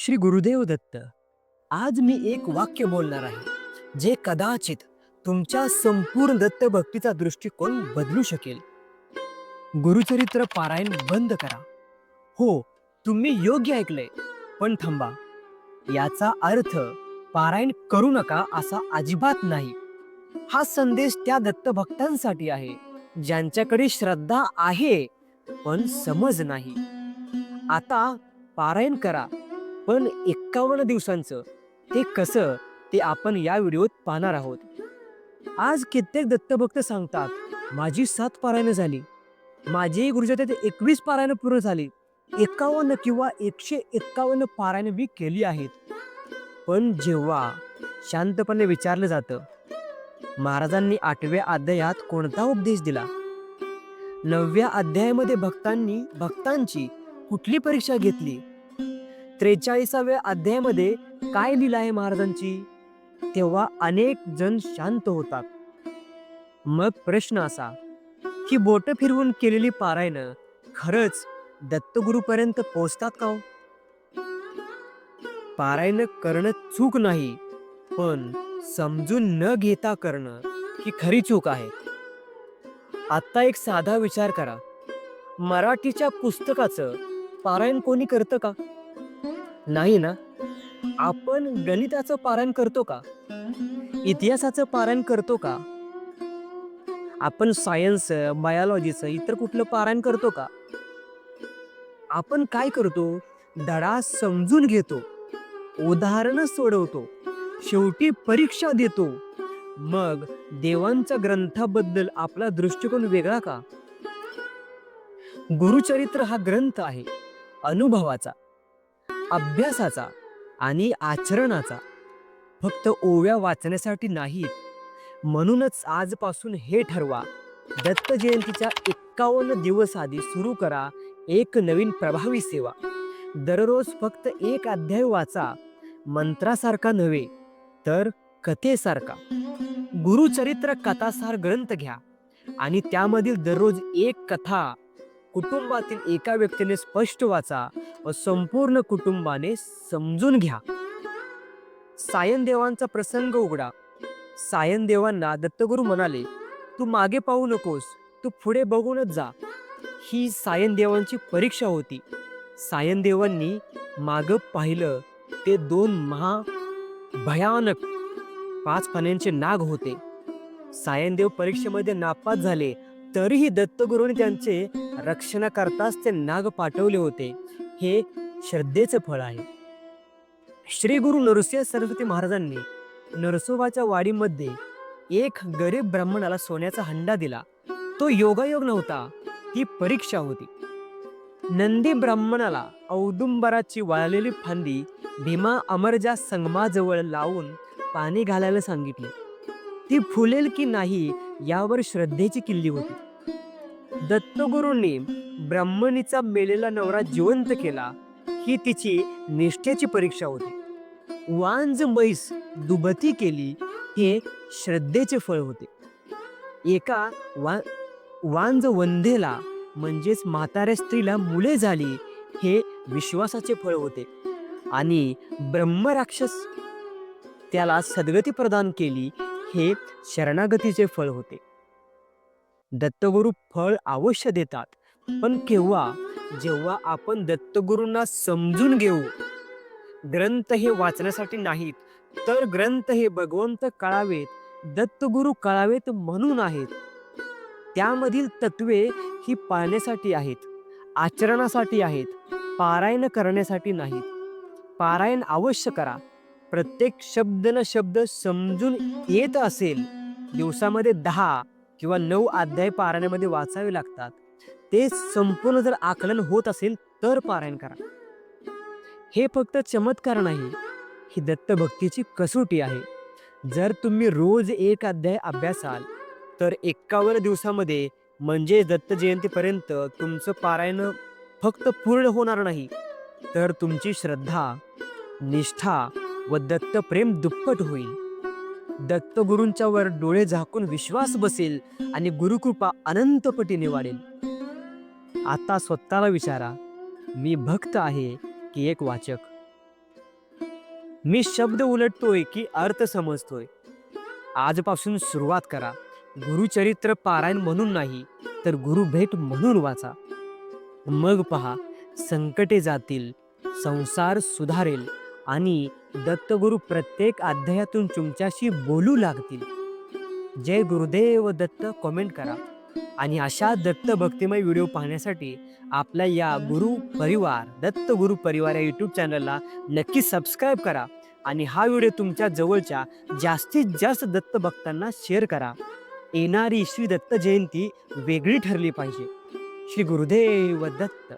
श्री गुरुदेव दत्त. आज मी एक वाक्य बोलणार आहे जे कदाचित तुमच्या संपूर्ण दत्त भक्तीचा दृष्टिकोन बदलू शकेल. गुरुचरित्र पारायण बंद करा. हो तुम्ही योग्य ऐकलंय पण थांबा. याचा अर्थ पारायण करू नका असा अजिबात नाही. हा संदेश त्या दत्तभक्तांसाठी आहे ज्यांच्याकडे श्रद्धा आहे पण समज नाही. आता पारायण करा. पण एक्कावन्न दिवसांचं ते कसं ते आपण या व्हिडिओत पाहणार आहोत. आज कित्येक दत्तभक्त सांगतात माझी सात पारायणं झाली. माझी ते एकवीस पारायणं पूर्ण झाली. एकावन्न किंवा एकशे एक्कावन्न पारायणं मी केली आहेत. पण जेव्हा शांतपणे विचारलं जातं महाराजांनी आठव्या अध्यायात कोणता उपदेश दिला? नवव्या अध्यायामध्ये भक्तांनी भक्तांची कुठली परीक्षा घेतली? त्रेचाळीसाव्या अध्यायामध्ये काय लिहिलं आहे महाराजांची? तेव्हा अनेक जण शांत होतात. मग प्रश्न असा की बोट फिरवून केलेली पारायणं खरंच दत्तगुरूपर्यंत पोहोचतात का हो? पारायण करणं चूक नाही पण समजून न घेता करणं ही खरी चूक आहे. आता एक साधा विचार करा. मराठीच्या पुस्तकाचं पारायण कोणी करतं का? नाही ना? आपण गणिताचं पारायण करतो का? इतिहासाचं पारायण करतो का? आपण सायन्स बायोलॉजीचं इतर कुठलं पारायण करतो का? आपण काय करतो? धडा समजून घेतो. उदाहरणं सोडवतो. शेवटी परीक्षा देतो. मग देवांच्या ग्रंथाबद्दल आपला दृष्टिकोन वेगळा का? गुरुचरित्र हा ग्रंथ आहे. अनुभवाचा. अभ्यासाचा आणि आचरणाचा. फक्त ओव्या वाचण्यासाठी नाहीत. म्हणूनच आजपासून हे ठरवा. दत्त जयंतीच्या एक्कावन्न दिवस आधी सुरू करा एक नवीन प्रभावी सेवा. दररोज फक्त एक अध्याय वाचा. मंत्रासारखा नव्हे तर कथेसारखा. गुरुचरित्र कथासार ग्रंथ घ्या आणि त्यामधील दररोज एक कथा कुटुंबातील एका व्यक्तीने स्पष्ट वाचा व संपूर्ण कुटुंबाने समजून घ्या. सायन देवांचा प्रसंग उघडा. सायन देवांना दत्तगुरु म्हणाले तू मागे पाहू नकोस तू पुढे बघूनच जा. ही सायन देवांची परीक्षा होती. सायन देवांनी माग पाहिलं ते दोन महा भयानक पाच पाण्यांचे नाग होते. सायनदेव परीक्षेमध्ये नापास झाले तरीही दत्तगुरूंनी त्यांचे रक्षणाकरताच ते नाग पाठवले होते. हे श्रद्धेचं फळ आहे. श्री गुरु नरसिंह सरस्वती महाराजांनी नरसोबाच्या वाडीमध्ये एक गरीब ब्राह्मणाला सोन्याचा हंडा दिला. तो योगायोग नव्हता ही परीक्षा होती. नंदी ब्राह्मणाला औदुंबराची वाळलेली फांदी भीमा अमरजा संगमाजवळ लावून पाणी घालायला सांगितले. ती फुलेल की नाही यावर श्रद्धेची किल्ली होती. दत्तगुरूंनी ब्राह्मणीचा मेलेला नवरा जिवंत केला. ही तिची निष्ठेची परीक्षा होती. वांज म्हैस दुबती केली हे श्रद्धेचे फळ होते. एका वा वांज वंधेला म्हणजेच म्हाताऱ्या स्त्रीला मुले झाली हे विश्वासाचे फळ होते. आणि ब्रह्मराक्षस त्याला सद्गती प्रदान केली हे शरणागतीचे फळ होते. दत्तगुरु फळ अवश्य देतात. पण केव्हा? जेव्हा आपण दत्तगुरूंना समजून घेऊ. ग्रंथ हे वाचण्यासाठी नाहीत तर ग्रंथ हे भगवंत कळावेत दत्तगुरु कळावेत म्हणून आहेत. त्यामधील तत्वे ही पाळण्यासाठी आहेत आचरणासाठी आहेत पारायण करण्यासाठी नाहीत. पारायण अवश्य करा. प्रत्येक शब्द न शब्द समजून येत असेल दिवसामध्ये दहा किंवा नऊ अध्याय पारायणामध्ये वाचावे लागतात. ते संपूर्ण जर आकलन होत असेल तर पारायण करा. हे फक्त चमत्कार नाही ही दत्तभक्तीची कसोटी आहे. जर तुम्ही रोज एक अध्याय अभ्यासाल तर एक्कावन्न दिवसामध्ये म्हणजे दत्त जयंतीपर्यंत तुमचं पारायण फक्त पूर्ण होणार नाही. तर तुमची श्रद्धा निष्ठा व दत्तप्रेम दुप्पट होईल. दत्तगुरूंच्या वर डोळे झाकून विश्वास बसेल आणि गुरुकृपा अनंतपटीने वाढेल आता स्वतःला विचारा मी भक्त आहे की एक वाचक? मी शब्द उलटतोय की अर्थ समजतोय. आजपासून सुरुवात करा. गुरुचरित्र पारायण म्हणून नाही तर गुरु भेट म्हणून वाचा. मग पहा संकटे जातील संसार सुधारेल आणि दत्तगुरु प्रत्येक अध्यायातून तुमच्याशी बोलू लागतील. जय गुरुदेव दत्त कमेंट करा. आणि अशा दत्त भक्तिमय व्हिडिओ पाहण्यासाठी आपल्या या गुरु परिवार दत्त गुरु परिवार या यूट्यूब चॅनलला नक्की सबस्क्राईब करा. आणि हा व्हिडिओ तुमच्या जवळच्या जास्तीत जास्त दत्त भक्तांना शेअर करा. येणारी श्री दत्त जयंती वेगळी ठरली पाहिजे. श्री गुरुदेव दत्त.